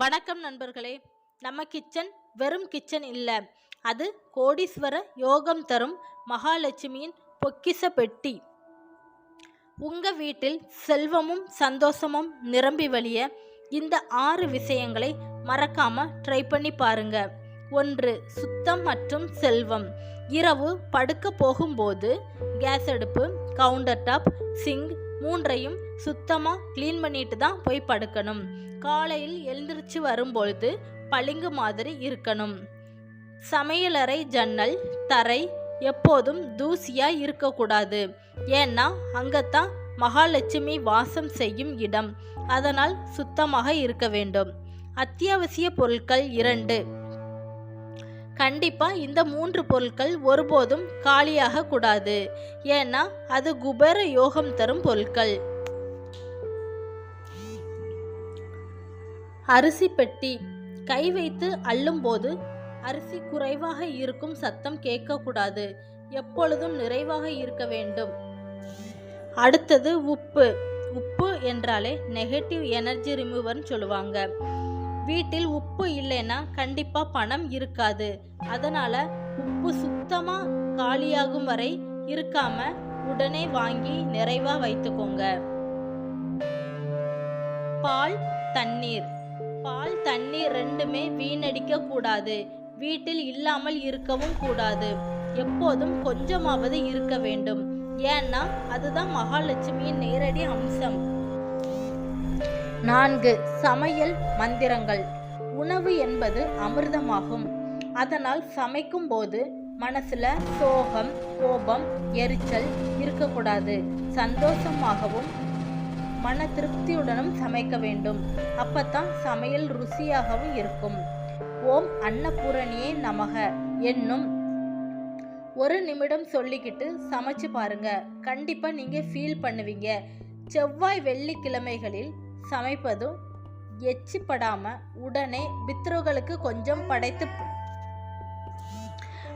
வணக்கம் நண்பர்களே. நம்ம கிச்சன் வெறும் கிச்சன் இல்லை. அது கோடீஸ்வர யோகம் தரும் மகாலட்சுமியின் பொக்கிச பெட்டி. உங்கள் வீட்டில் செல்வமும் சந்தோஷமும் நிரம்பி வழிய இந்த ஆறு விஷயங்களை மறக்காம ட்ரை பண்ணி பாருங்க. ஒன்று சுத்தம் மற்றும் செல்வம். இரவு படுக்க போகும்போது கேஸ் அடுப்பு கவுண்டர் டாப் சிங்க் மூன்றையும் சுத்தமாக க்ளீன் பண்ணிட்டு தான் போய் படுக்கணும். காலையில் எழுந்திருச்சு வரும்பொழுது பளிங்கு மாதிரி இருக்கணும். சமையலறை ஜன்னல் தரை எப்போதும் தூசியாக இருக்கக்கூடாது. ஏன்னா அங்கத்தான் மகாலட்சுமி வாசம் செய்யும் இடம். அதனால் சுத்தமாக இருக்க வேண்டும். அத்தியாவசிய பொருட்கள் இரண்டு. கண்டிப்பாக இந்த மூன்று பொருட்கள் ஒருபோதும் காலியாக கூடாது ஏன்னா அது குபேர யோகம் தரும் பொருட்கள். அரிசி பெட்டி. கை வைத்து அள்ளும்போது அரிசி குறைவாக இருக்கும் சத்தம் கேட்கக்கூடாது. எப்பொழுதும் நிறைவாக இருக்க வேண்டும். அடுத்தது உப்பு. உப்பு என்றாலே நெகட்டிவ் எனர்ஜி ரிமூவர்னு சொல்லுவாங்க. வீட்டில் உப்பு இல்லைன்னா கண்டிப்பா பணம் இருக்காது. அதனால உப்பு சுத்தமா காலியாகும் வரை இருக்காம உடனே வாங்கி நிறைவா வைத்துக்கோங்க. பால் தண்ணீர். பால் தண்ணீர் ரெண்டுமே வீணடிக்க கூடாது. வீட்டில் இல்லாமல் இருக்கவும் கூடாது. எப்போதும் கொஞ்சமாவது இருக்க வேண்டும். ஏன்னா அதுதான் மகாலட்சுமியின் நேரடி அம்சம். நான்கு சமையல் மந்திரங்கள். உணவு என்பது அமிர்தமாகும். அதனால் சமைக்கும் போது மனசுல சோகம் கோபம் எரிச்சல் இருக்கக்கூடாது. சந்தோஷமாகவும் மன திருப்தியுடனும் சமைக்க வேண்டும். அப்பத்தான் சமையல் ருசியாகவும் இருக்கும். ஓம் அன்னபூரணியே நமக என்னும் ஒரு நிமிடம் சொல்லிக்கிட்டு சமைச்சு பாருங்க. கண்டிப்பா நீங்க ஃபீல் பண்ணுவீங்க. செவ்வாய் வெள்ளிக்கிழமைகளில் சமைப்பதும் எச்சிப்படாம உடனே பித்ருகளுக்கு கொஞ்சம் படைத்து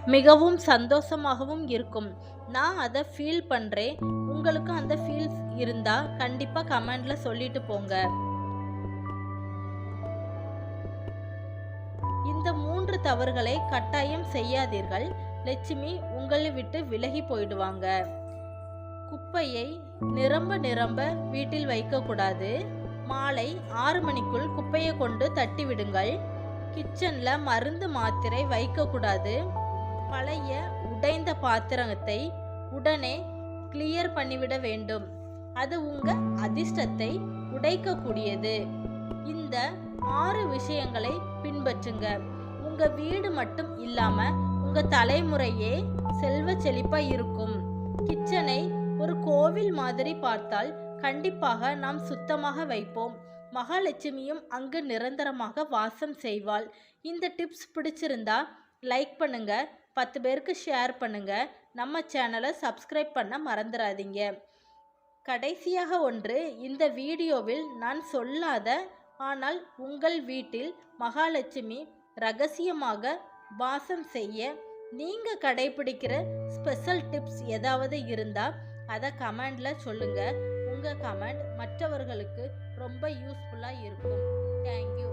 மிகவும் சந்தோஷமாகவும் இருக்கும். நான் அதை ஃபீல் பண்ணுறேன் உங்களுக்கும் அந்த ஃபீல்ஸ் இருந்தால் கண்டிப்பாக கமெண்டில் சொல்லிட்டு போங்க. இந்த மூன்று தவறுகளை கட்டாயம் செய்யாதீர்கள். லட்சுமி உங்களை விட்டு விலகி போயிடுவாங்க. குப்பையை நிரம்ப நிரம்ப வீட்டில் வைக்கக்கூடாது. மாலை ஆறு மணிக்குள் குப்பையை கொண்டு தட்டி விடுங்கள் கிச்சனில் மருந்து மாத்திரை வைக்கக்கூடாது. பழைய உடைந்த பாத்திரத்தை உடனே கிளியர் பண்ணிவிட வேண்டும். அது உங்க அதிர்ஷ்டத்தை உடைக்கக்கூடியது. இந்த ஆறு விஷயங்களை பின்பற்றுங்க. உங்க வீடு மட்டும் இல்லாம உங்க தலைமுறையே செல்வ செழிப்பா இருக்கும். கிச்சனை ஒரு கோவில் மாதிரி பார்த்தால் கண்டிப்பாக நாம் சுத்தமாக வைப்போம். மகாலட்சுமியும் அங்கு நிரந்தரமாக வாசம் செய்வாள். இந்த டிப்ஸ் பிடிச்சிருந்தா லைக் பண்ணுங்கள் பத்து பேருக்கு ஷேர் பண்ணுங்கள் நம்ம சேனலை சப்ஸ்கிரைப் பண்ண மறந்துடாதீங்க கடைசியாக ஒன்று இந்த வீடியோவில் நான் சொல்லாத ஆனால் உங்கள் வீட்டில் மகாலட்சுமி ரகசியமாக வாசம் செய்ய நீங்கள் கடைபிடிக்கிற ஸ்பெஷல் டிப்ஸ் ஏதாவது இருந்தால் அதை கமெண்டில் சொல்லுங்கள் உங்கள் கமெண்ட் மற்றவர்களுக்கு ரொம்ப யூஸ்ஃபுல்லாக இருக்கும். தேங்க்யூ.